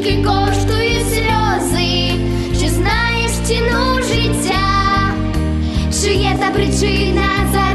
скільки коштує сльози, чи знаєш ціну життя, чи є та причина за.